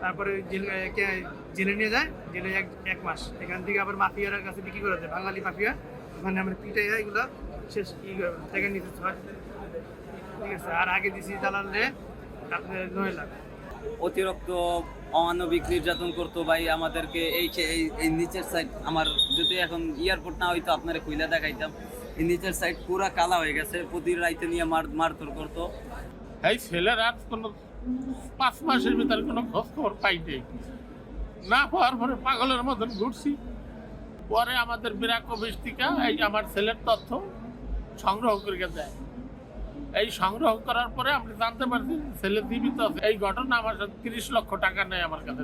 তারপরে জেলে জেলে নিয়ে যায় জেলে এক এক মাস। এখান থেকে আবার মাফিয়ার কাছে বিক্রি করে দেয় বাঙালি মাফিয়া। ওখানে আমরা পিটাই যায় এগুলো শেষ ই টাকা নিতে হয়। ঠিক আছে আর আগে দিছি দালালে আপনার নয় লাখ। অতিরিক্ত অমানবিক নির্যাতন করতো ভাই আমাদেরকে এই যে- এই এই নিচের সাইড আমার যদি এখন এয়ারপোর্ট না হইতো আপনারা খুইলা দেখাইতাম। এই নিচের সাইড পুরা কালা হয়ে গেছে প্রতি রাইতে নিয়ে মার মারধর করতো। এই ছেলের কোনো পাঁচ মাসের ভিতরে কোনো খোঁজ খবর পাইনি না হওয়ার পরে পাগলের মতন ঘুরছি। পরে আমাদের বিরাট অফিস এই আমার ছেলের তথ্য সংগ্রহ করে দেয়। এই সংগ্রহ করার পরে আমরা জানতে পারছি ছেলে জীবিত। এই ঘটনা আমার সাথে তিরিশ লক্ষ টাকা নেয় আমার কাছে।